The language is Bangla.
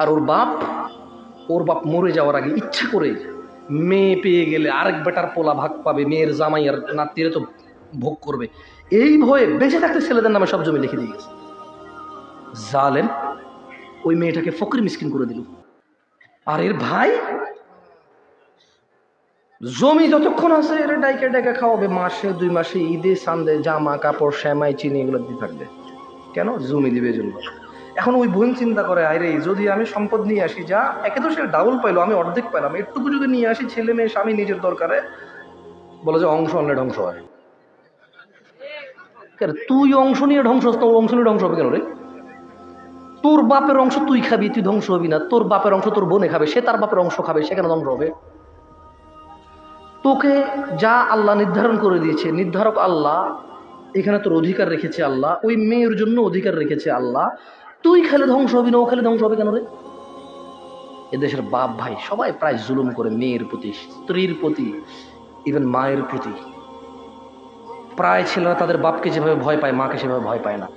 আর ওর বাপ ওর বাপ মরে যাওয়ার আগে ইচ্ছা করে মেয়ে পেয়ে গেলে আরেক বেটার পোলা ভাগ পাবে, মেয়ের জামাই আর নাতিরে তো ভোগ করবে। এই ভয়ে বেঁচে থাকতে ছেলেদের নামে সব জমি লিখে দিয়ে গেছে। জালেম ওই মেয়েটাকে ফকরি মিসকিন করে দিল। আর এর ভাই, জমি যতক্ষণ আছে এর ডাইকে ডাইকে খাওয়াবে, মাসে দুই মাসে ঈদে সান্দে জামা, কাপড়, শ্যামাই, চিনি এগুলো দিয়ে থাকবে। কেন? জমি দিবে জন্য। এখন ওই বোন চিন্তা করে আরে যদি আমি সম্পদ নিয়ে আসি, যা, একে তো সে ডাবল পাইলো, আমি অর্ধেক পেলাম একটুকু যদি নিয়ে আসি, ছেলে মেয়ে, স্বামী নিজের দরকারে, বলে যে অংশ অন্য ধ্বংস হয়। তুই অংশ নিয়ে ধ্বংস তোর অংশ নিয়ে ধ্বংস হবে কেন রে? তোর বাপের অংশ তুই খাবি, তুই ধ্বংস হবি না। তোর বাপের অংশ তোর বোনে খাবে, সে তার বাপের অংশ খাবে সেখানে ধ্বংস হবে? তোকে যা আল্লাহ নির্ধারণ করে দিয়েছে, নির্ধারক আল্লাহ, এখানে তোর অধিকার রেখেছে আল্লাহ, ওই মেয়ের জন্য অধিকার রেখেছে আল্লাহ তুই খেলে ধ্বংস হবি না, ও খেলে ধ্বংস হবে কেন রে? এদেশের বাপ ভাই সবাই প্রায় জুলুম করে, মেয়ের প্রতি, স্ত্রীর প্রতি ইভেন মায়ের প্রতি। প্রায় ছেলেরা তাদের বাপকে যেভাবে ভয় পায়, মাকে সেভাবে ভয় পায় না।